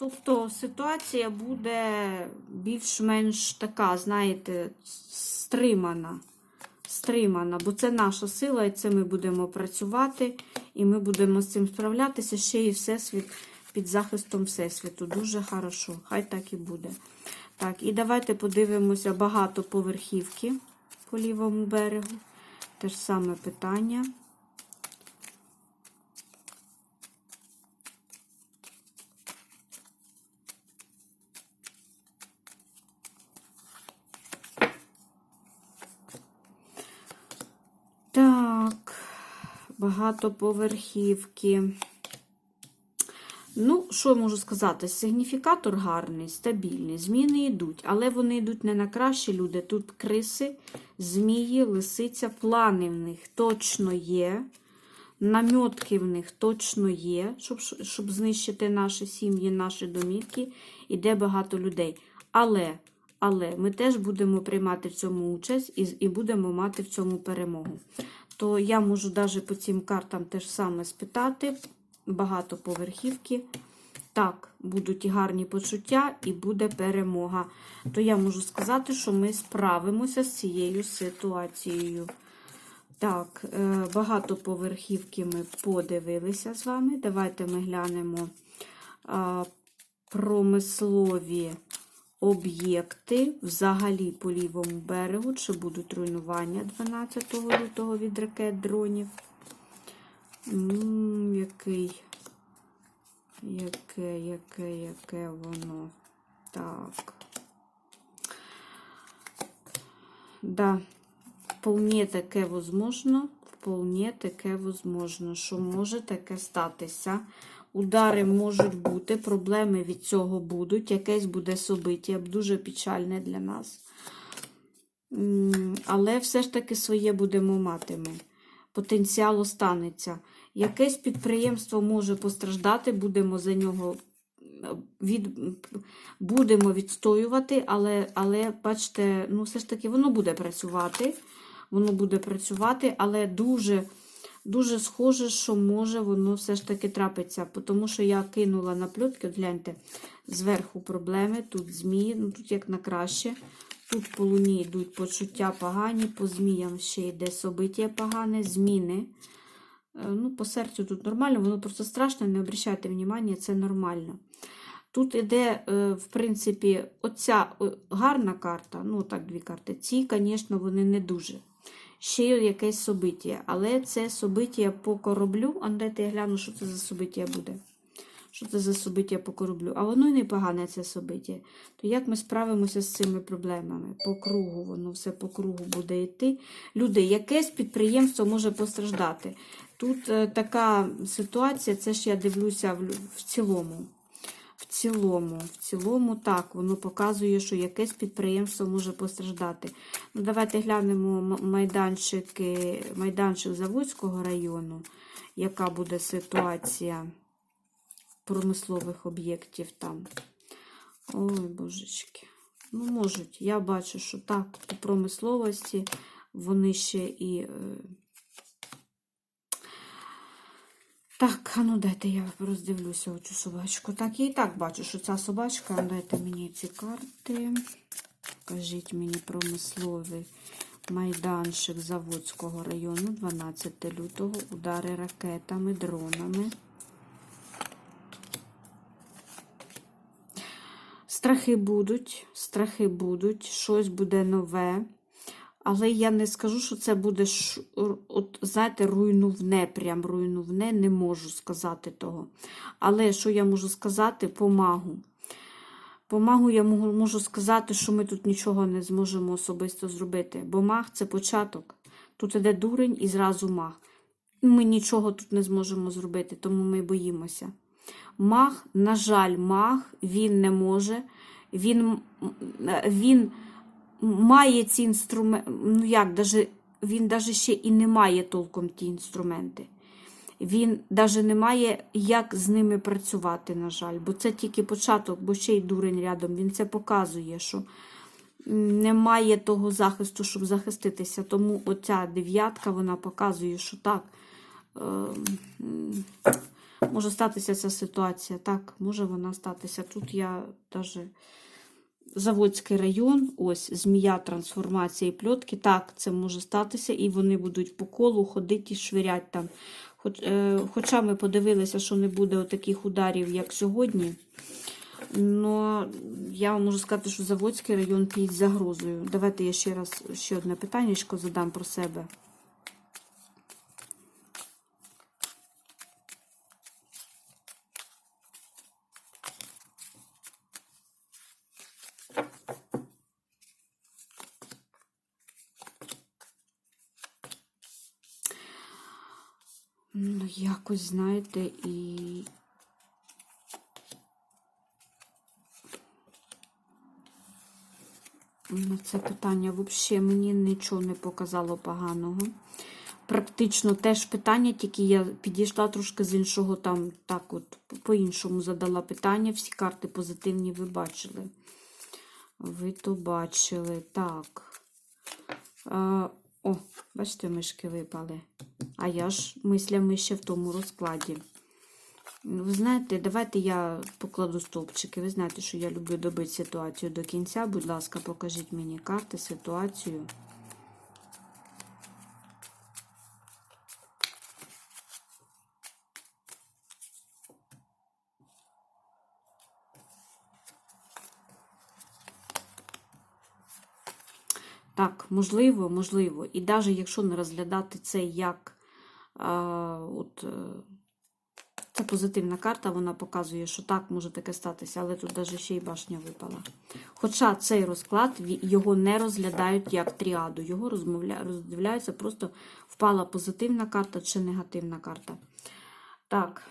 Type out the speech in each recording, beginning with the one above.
Тобто ситуація буде більш-менш така, знаєте, стримана. Стримана, бо це наша сила, і це ми будемо працювати, і ми будемо з цим справлятися. Ще і Всесвіт під захистом Всесвіту. Дуже хорошо. Хай так і буде. Так, і давайте подивимося багатоповерхівки по лівому берегу. Те ж саме питання. Так, багатоповерхівки. Ну, що можу сказати? Сигніфікатор гарний, стабільний. Зміни йдуть, але вони йдуть не на кращі люди. Тут криси, змії, лисиця, плани в них точно є. Намьотки в них точно є, щоб, щоб знищити наші сім'ї, наші домівки. Іде багато людей. Але, але ми теж будемо приймати в цьому участь і, і будемо мати в цьому перемогу. То я можу навіть по цим картам теж саме спитати. Багатоповерхівки. Так, будуть і гарні почуття, і буде перемога. То я можу сказати, що ми справимося з цією ситуацією. Так, е, багатоповерхівки ми подивилися з вами. Давайте ми глянемо промислові об'єкти взагалі по лівому берегу, чи будуть руйнування 12 лютого від ракет дронів. Який, яке, яке, яке воно. Так. Да, вполне таке возможно, вполне таке возможно, що може таке статися. Удари можуть бути, проблеми від цього будуть, якесь буде собиття, дуже печальне для нас. Але все ж таки своє будемо мати ми. Потенціал останеться. Якесь підприємство може постраждати, будемо за нього від, будемо відстоювати, але, але бачите, ну все ж таки воно буде працювати. Воно буде працювати, але дуже, дуже схоже, що може воно все ж таки трапиться. Тому що я кинула на пльотки, гляньте, зверху проблеми, тут змії, ну тут як на краще. Тут по луні йдуть почуття погані, по зміям ще йде собиття погане, зміни. Е, Ну, По серцю тут нормально, воно просто страшно, не обращайте внимання, це нормально. Тут іде, е, в принципі, оця гарна карта, ну так, дві карти. Ці, звісно, вони не дуже. Ще якесь собиття, але це собиття по кораблю. А дайте я гляну, що це за собиття буде. Що це за собиття по кораблю? А воно і не погане це собиття. То як ми справимося з цими проблемами? По кругу, воно все по кругу буде йти. Люди, якесь підприємство може постраждати. Тут е, така ситуація, це ж я дивлюся в цілому. Цілому, в цілому, так, воно показує, що якесь підприємство може постраждати. Ну, давайте глянемо майданчики, майданчик Заводського району, яка буде ситуація промислових об'єктів там. Ой, божечки. Ну, можуть. Я бачу, що так, по промисловості вони ще і. е, Так, а ну дайте я роздивлюся оцю собачку. Так, я і так бачу, що ця собачка. Дайте мені ці карти. Покажіть мені промисловий майданчик Заводського району 12 лютого. Удари ракетами, дронами. Страхи будуть, страхи будуть, щось буде нове. Але я не скажу, що це буде, от, знаєте, руйнувне, прям руйнувне, не можу сказати того. Але що я можу сказати? По магу. По магу я можу, сказати, що ми тут нічого не зможемо особисто зробити. Бо маг це початок. Тут іде дурень і зразу маг. Ми нічого тут не зможемо зробити, тому ми боїмося. Маг, на жаль, маг, він не може. Він, м, він має ці інструменти. Ну як, даже, він навіть ще і не має толком ті інструменти. Він навіть не має, як з ними працювати, на жаль, бо це тільки початок, бо ще й дурень рядом. Він це показує, що немає того захисту, щоб захиститися. Тому оця дев'ятка вона показує, що так. е, Може статися ця ситуація. Так, може вона статися. Тут я даже Заводський район, ось змія трансформації пльотки. Так, це може статися, і вони будуть по колу ходити і швирять там. Хоч, е, хоча ми подивилися, що не буде таких ударів, як сьогодні. Но я вам можу сказати, що Заводський район під загрозою. Давайте я ще раз ще одне питання задам про себе. Ну, якось, знаєте, і. На це питання взагалі мені нічого не показало поганого. Практично теж питання, тільки я підійшла трошки з іншого, там так от по-іншому задала питання. Всі карти позитивні ви бачили. Ви то бачили. Так. А, о, бачите, мишки випали. А я ж мислями ще в тому розкладі. Ви знаєте, давайте я покладу стовпчики. Ви знаєте, що я люблю добити ситуацію до кінця. Будь ласка, покажіть мені карти, ситуацію. Так, можливо, можливо. І навіть якщо не розглядати це як а, от, це позитивна карта, вона показує, що так може таке статися, але тут навіть ще й башня випала. Хоча цей розклад його не розглядають як тріаду, його роздивляються, просто впала позитивна карта чи негативна карта. Так,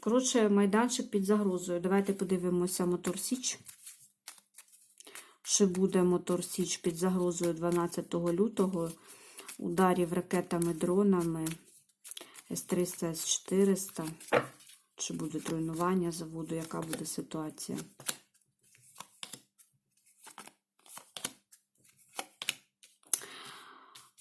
коротше, майданчик під загрозою. Давайте подивимося мотор Січ. Чи буде мотор Січ під загрозою 12 лютого ударів ракетами, дронами С-300, С-400. Чи буде руйнування заводу, яка буде ситуація?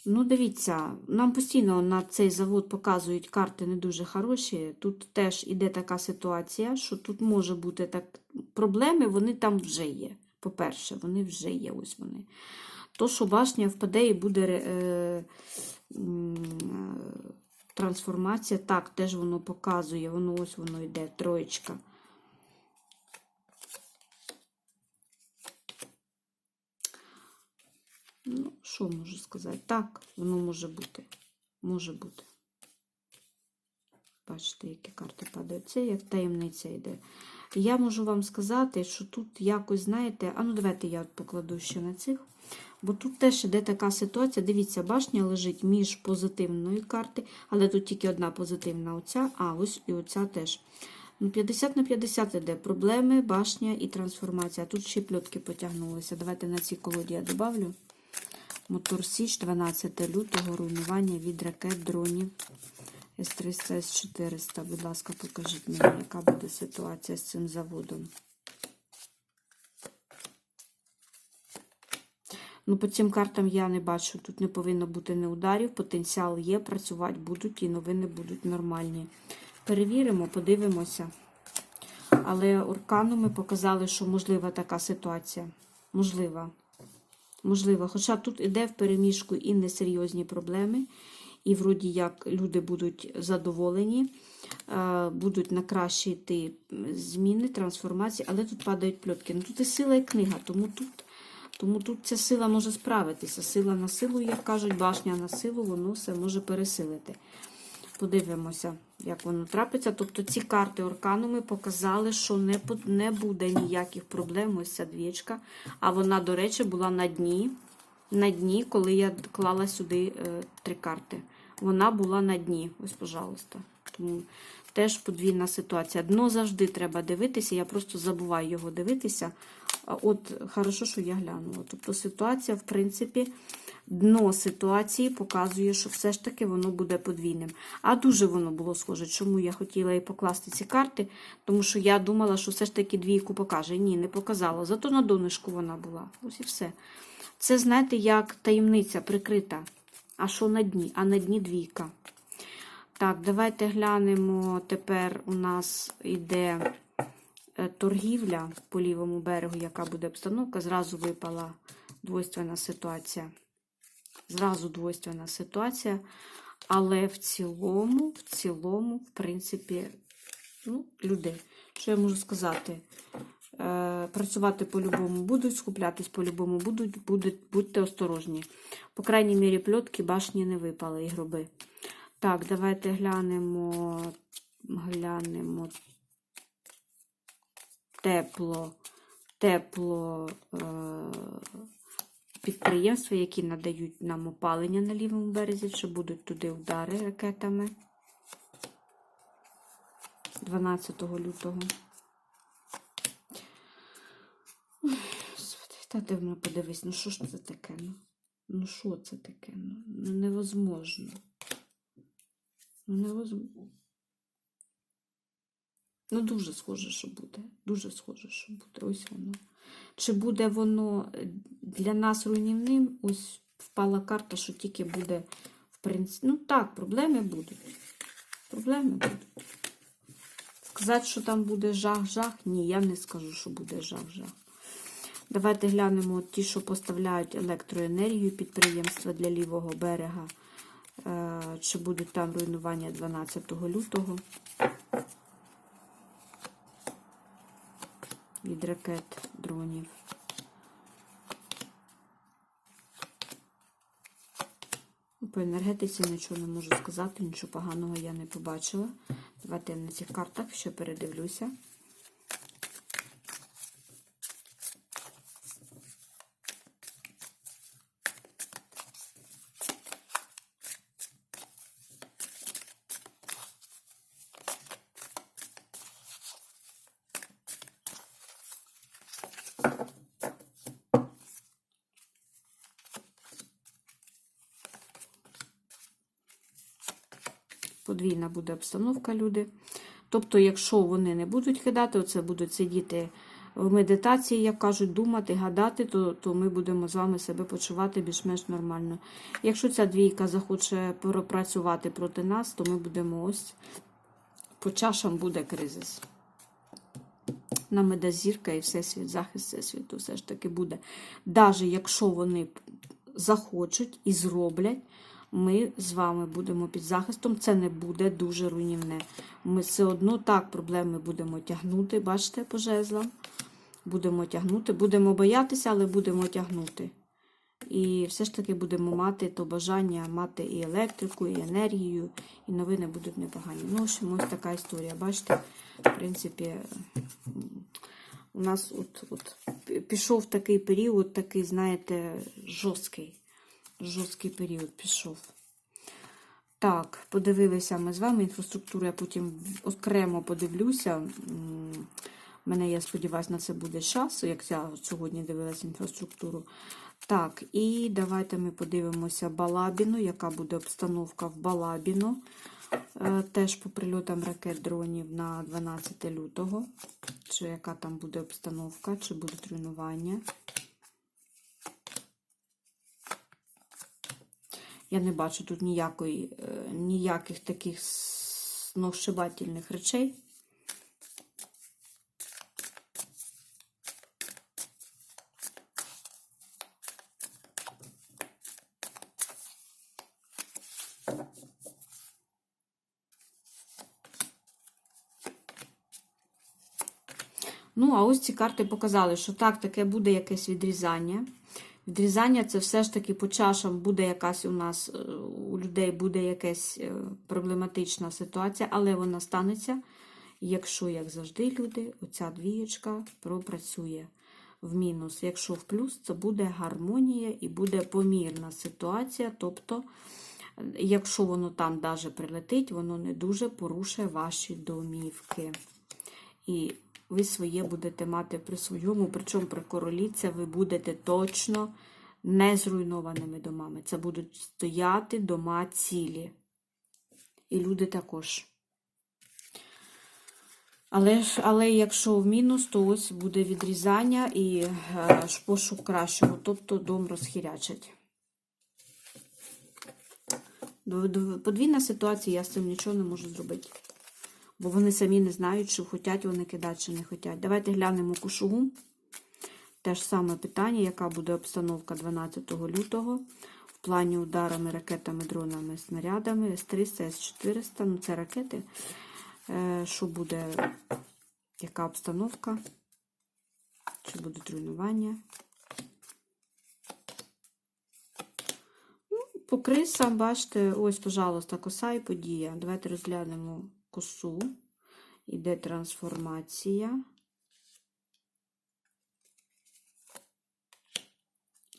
Ну, дивіться, нам постійно на цей завод показують карти не дуже хороші. Тут теж іде така ситуація, що тут може бути так проблеми, вони там вже є. По-перше, вони вже є, ось вони. То, що башня впаде і буде е, е, трансформація, так, теж воно показує, воно ось воно йде, троєчка. Ну, що можу сказати? Так, воно може бути. Може бути. Бачите, які карти падають. Це як таємниця йде. Я можу вам сказати, що тут якось, знаєте, а ну давайте я покладу ще на цих. Бо тут теж іде така ситуація. Дивіться, башня лежить між позитивної карти, але тут тільки одна позитивна оця, а ось і оця теж. Ну, 50 на 50 іде проблеми, башня і трансформація. Тут ще пльотки потягнулися. Давайте на цій колоді я добавлю. Мотор Січ 12 лютого, руйнування від ракет, дронів. С-300, С-400. Будь ласка, покажіть мені, яка буде ситуація з цим заводом. Ну, по цим картам я не бачу. Тут не повинно бути не ударів, потенціал є, працювати будуть і новини будуть нормальні. Перевіримо, подивимося. Але орканами показали, що можлива така ситуація. Можлива. Можлива. Хоча тут іде в переміжку і несерйозні проблеми, і вроді як люди будуть задоволені, будуть на кращі йти зміни, трансформації, але тут падають пльотки. Ну тут і сила, і книга, тому тут. Тому тут ця сила може справитися. Сила на силу, як кажуть, башня на силу, воно все може пересилити. Подивимося, як воно трапиться. Тобто ці карти оркануми показали, що не не буде ніяких проблем. Ось ця двічка. А вона, до речі, була на дні, на дні, коли я клала сюди е, три карти. Вона була на дні. Ось, пожалуйста. Тому теж подвійна ситуація. Дно завжди треба дивитися. Я просто забуваю його дивитися. От, хорошо, що я глянула. Тобто ситуація, в принципі, дно ситуації показує, що все ж таки воно буде подвійним. А дуже воно було схоже. Чому я хотіла і покласти ці карти? Тому що я думала, що все ж таки двійку покаже. Ні, не показала. Зато на донышку вона була. Ось і все. Це, знаєте, як таємниця прикрита. А що на дні? А на дні двійка. Так, давайте глянемо. Тепер у нас йде торгівля по лівому берегу, яка буде обстановка. Зразу випала двойственна ситуація. Зразу двойственна ситуація. Але в цілому, в цілому, в принципі, ну, люди, що я можу сказати? Е, працювати по-любому будуть, скуплятись по-любому будуть, будуть, будьте осторожні. По крайній мірі, пльотки, башні не випали і гроби. Так, давайте глянемо, глянемо тепло, тепло е, підприємства, які надають нам опалення на лівому березі, чи будуть туди удари ракетами 12 лютого. Та ти подивись, ну що ж це таке? Ну, ну що це таке? Ну, ну невозможно. Ну, невозможно. Ну, дуже схоже, що буде. Дуже схоже, що буде. Ось воно. Чи буде воно е, для нас руйнівним? Ось впала карта, що тільки буде, в принципі. Ну так, проблеми будуть. Проблеми будуть. Сказати, що там буде жах-жах, ні, я не скажу, що буде жах-жах. Давайте глянемо ті, що поставляють електроенергію підприємства для лівого берега. Е, Чи будуть там руйнування 12 лютого від ракет дронів. По енергетиці нічого не можу сказати, нічого поганого я не побачила. Давайте я на цих картах ще передивлюся. Подвійна буде обстановка, люди. Тобто, якщо вони не будуть кидати, оце будуть сидіти в медитації, як кажуть, думати, гадати, то, то ми будемо з вами себе почувати більш-менш нормально. Якщо ця двійка захоче пропрацювати проти нас, то ми будемо ось по чашам буде кризис. Нам іде зірка і всесвіт, захист всесвіту все ж таки буде. Навіть якщо вони захочуть і зроблять, ми з вами будемо під захистом. Це не буде дуже руйнівне. Ми все одно так проблеми будемо тягнути, бачите, по жезлам. Будемо тягнути, будемо боятися, але будемо тягнути. І все ж таки будемо мати то бажання мати і електрику, і енергію, і новини будуть непогані. Ну, в ось така історія. Бачите, в принципі, у нас от, от пішов такий період, такий, знаєте, жорсткий. Жорсткий період пішов. Так, подивилися ми з вами інфраструктуру, я потім окремо подивлюся. У мене, я сподіваюся, на це буде час, як я сьогодні дивилася інфраструктуру. Так, і давайте ми подивимося Балабіну, яка буде обстановка в Балабіну. Е, Теж по прильотам ракет дронів на 12 лютого. Чи яка там буде обстановка, чи будуть руйнування. Я не бачу тут ніякої, е, ніяких таких сногсшибательних речей. Ну, а ось ці карти показали, що так, таке буде якесь відрізання. Відрізання це все ж таки по чашам буде якась у нас, е, у людей буде якась е, проблематична ситуація, але вона станеться, якщо, як завжди, люди, оця двієчка пропрацює в мінус. Якщо в плюс, це буде гармонія і буде помірна ситуація. Тобто, якщо воно там даже прилетить, воно не дуже порушує ваші домівки. І ви своє будете мати при своєму, причому при королі це ви будете точно не зруйнованими домами. Це будуть стояти дома цілі. І люди також. Але але якщо в мінус, то ось буде відрізання і е, пошук кращого, тобто дом розхірячать. Дв- дв- Подвійна ситуація, я з цим нічого не можу зробити. Бо вони самі не знають, чи хочуть вони кидати, чи не хочуть. Давайте глянемо кушугу. Те ж саме питання, яка буде обстановка 12 лютого в плані ударами, ракетами, дронами, снарядами С-300, С-400. Ну, це ракети. Е, Що буде, яка обстановка? Чи будуть руйнування? Ну, по крисам, бачите, ось, пожалуйста, коса і подія. Давайте розглянемо косу. Іде трансформація.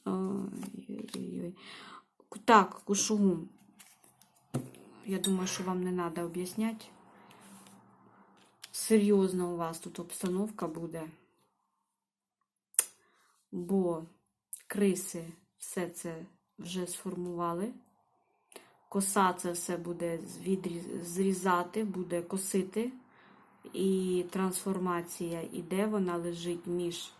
Ой-ой-ой. Так, кушугум. Я думаю, що вам не треба об'ясняти. Серйозна у вас тут обстановка буде. Бо криси все це вже сформували. Коса це все буде зрізати, буде косити. І трансформація іде, вона лежить між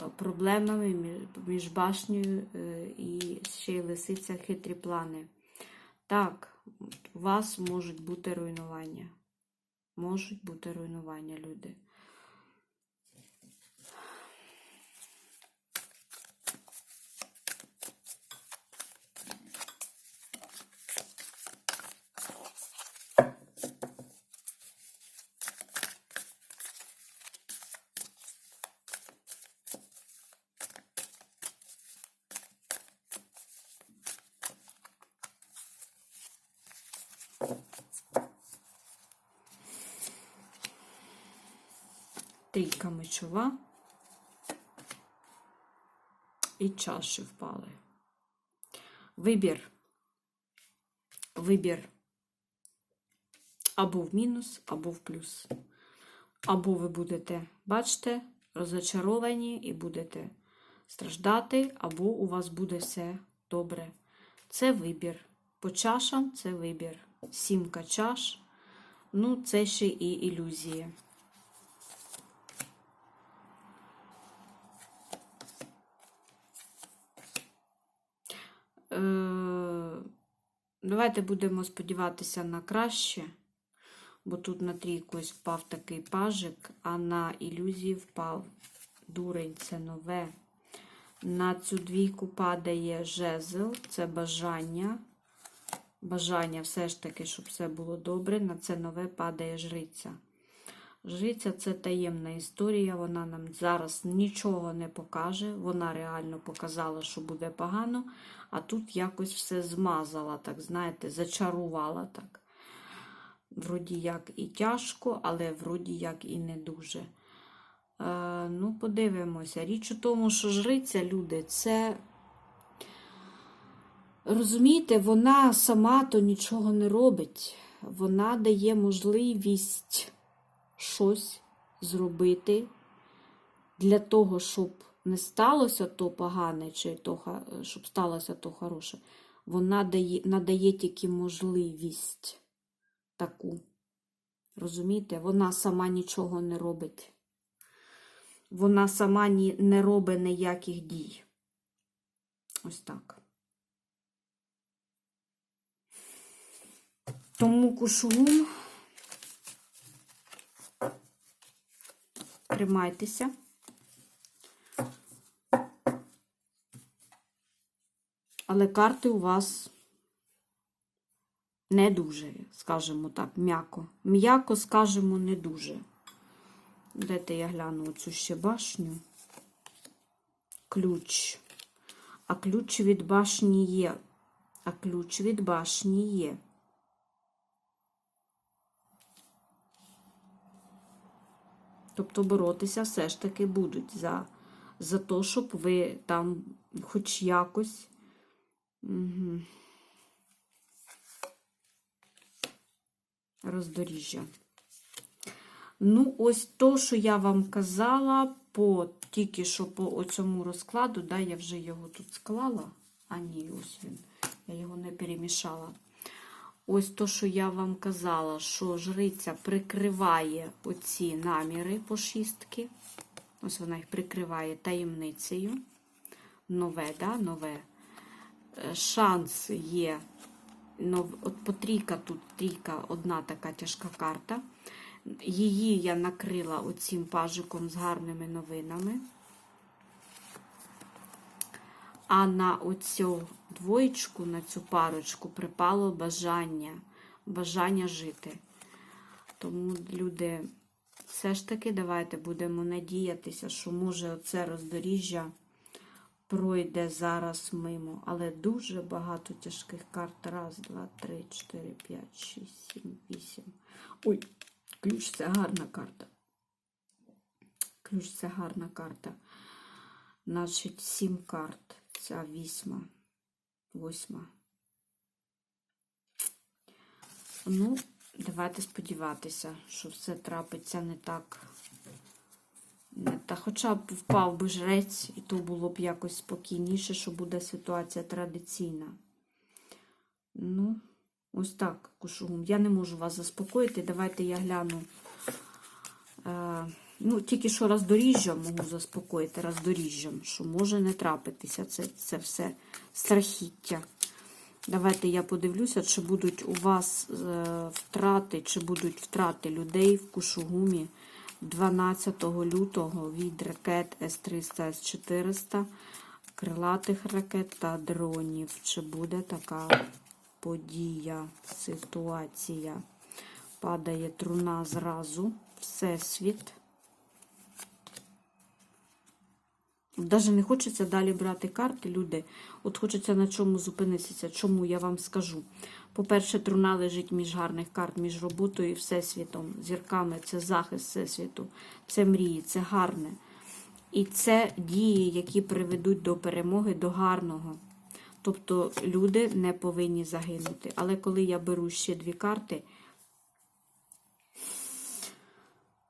е, проблемами, між, башнею е, і ще й лисиця хитрі плани. Так, у вас можуть бути руйнування. Можуть бути руйнування, люди. Трійка мечова. І чаші впали. Вибір. Вибір. Або в мінус, або в плюс. Або ви будете, бачите, розочаровані і будете страждати, або у вас буде все добре. Це вибір. По чашам це вибір. Сімка чаш. Ну, це ще і ілюзії. Давайте будемо сподіватися на краще, бо тут на трійку впав такий пажик, а на ілюзії впав дурень, це нове. На цю двійку падає жезл, це бажання. Бажання все ж таки, щоб все було добре. На це нове падає жриця. Жриця це таємна історія, вона нам зараз нічого не покаже. Вона реально показала, що буде погано, а тут якось все змазала, так, знаєте, зачарувала так. Вроді як і тяжко, але вроді як і не дуже. Е, ну, подивимося. Річ у тому, що жриця, люди, це. Розумієте, вона сама то нічого не робить. Вона дає можливість щось зробити для того, щоб не сталося то погане, чи то, щоб сталося то хороше. Вона дає, надає тільки можливість таку. Розумієте? Вона сама нічого не робить. Вона сама ні, не робить ніяких дій. Ось так. Тому кушугум. Тримайтеся. Але карти у вас не дуже, скажімо так, м'яко. М'яко, скажімо, не дуже. Дайте я гляну оцю ще башню. Ключ. А ключ від башні є. А ключ від башні є. Тобто боротися все ж таки будуть за, за те, щоб ви там хоч якось. Угу. Роздоріжжя. Ну, ось то, що я вам казала, по тільки що по цьому розкладу, да, я вже його тут склала. А ні, ось він. Я його не перемішала. Ось то, що я вам казала, що жриця прикриває оці наміри по шістки. Ось вона їх прикриває таємницею. Нове, да, нове. Е, Шанс є от по трійка тут трійка, одна така тяжка карта. Її я накрила оцим пажиком з гарними новинами. А на оцю двоєчку, на цю парочку припало бажання, бажання жити. Тому, люди, все ж таки, давайте будемо надіятися, що може оце роздоріжжя пройде зараз мимо. Але дуже багато тяжких карт. Раз, два, три, чотири, п'ять, шість, сім, вісім. Ой, ключ це гарна карта. Ключ це гарна карта. Значить, сім карт. Ця вісьма. Восьма. Ну, давайте сподіватися, що все трапиться не так. Та хоча б впав би жрець, і то було б якось спокійніше, що буде ситуація традиційна. Ну, ось так, кушугум. Я не можу вас заспокоїти. Давайте я гляну. Е, ну, тільки що роздоріжжям можу заспокоїти, роздоріжжям, що може не трапитися. Це, це все страхіття. Давайте я подивлюся, чи будуть у вас е, втрати, чи будуть втрати людей в Кушугумі 12 лютого від ракет С-300, С-400, крилатих ракет та дронів. Чи буде така подія, ситуація? Падає труна зразу, Всесвіт. Даже не хочеться далі брати карти, люди. От хочеться на чому зупинитися. Чому я вам скажу? По-перше, труна лежить між гарних карт, між роботою і всесвітом, зірками, це захист всесвіту, це мрії, це гарне. І це дії, які приведуть до перемоги, до гарного. Тобто люди не повинні загинути. Але коли я беру ще дві карти,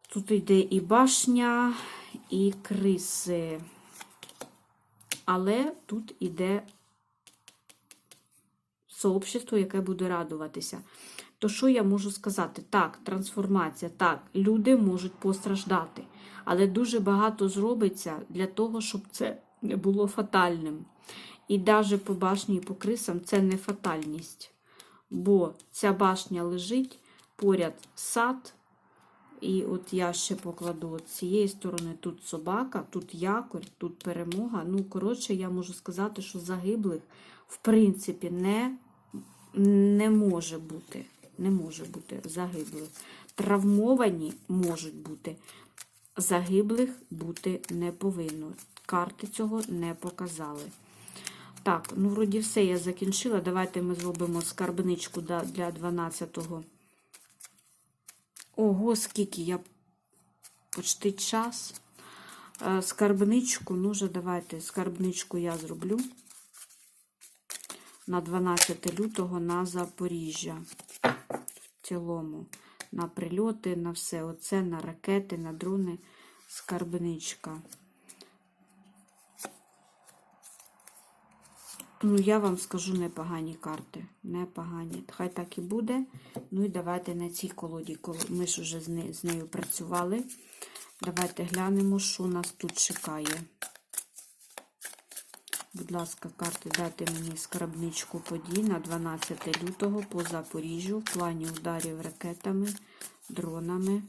тут йде і башня, і криси. Але тут іде сообщество, яке буде радуватися. То що я можу сказати? Так, трансформація, так, люди можуть постраждати, але дуже багато зробиться для того, щоб це не було фатальним. І навіть по башні і по крисам це не фатальність. Бо ця башня лежить поряд сад. І от я ще покладу з цієї сторони тут собака, тут якорь, тут перемога. Ну, коротше, я можу сказати, що загиблих, в принципі, не, не може бути. Не може бути загиблих. Травмовані можуть бути. Загиблих бути не повинно. Карти цього не показали. Так, ну, вроді все я закінчила. Давайте ми зробимо скарбничку для 12-го. Ого, скільки я почти час. Е, Скарбничку, ну вже давайте скарбничку я зроблю на 12 лютого на Запоріжжя. В цілому. На прильоти, на все. Оце, на ракети, на дрони. Скарбничка. Ну, я вам скажу непогані карти. Непогані. Хай так і буде. Ну і давайте на цій колоді, коли ми ж вже з, не, з нею працювали. Давайте глянемо, що нас тут чекає. Будь ласка, карти, дайте мені скарбничку подій на 12 лютого по Запоріжжю в плані ударів ракетами, дронами.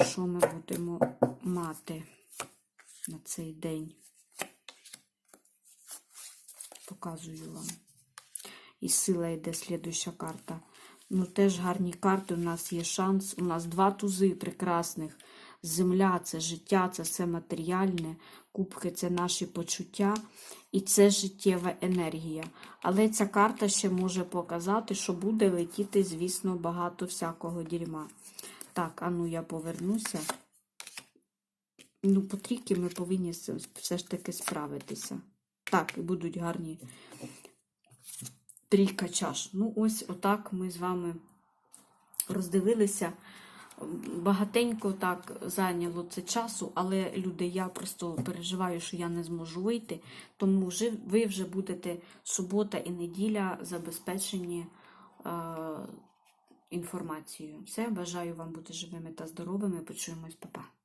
Що ми будемо мати на цей день? Показую вам. І сила йде слідуща карта. Ну, теж гарні карти. У нас є шанс. У нас два тузи прекрасних. Земля це життя, це все матеріальне. Кубки це наші почуття. І це життєва енергія. Але ця карта ще може показати, що буде летіти, звісно, багато всякого дерьма. Так, а ну я повернуся. Ну, по трійки ми повинні все ж таки справитися. Так, і будуть гарні трійка чаш. Ну, ось отак ми з вами роздивилися. Багатенько так зайняло це часу, але люди, я просто переживаю, що я не зможу вийти. Тому вже, ви вже будете субота і неділя забезпечені е, інформацією. Все, бажаю вам бути живими та здоровими. Почуємось, Па-па.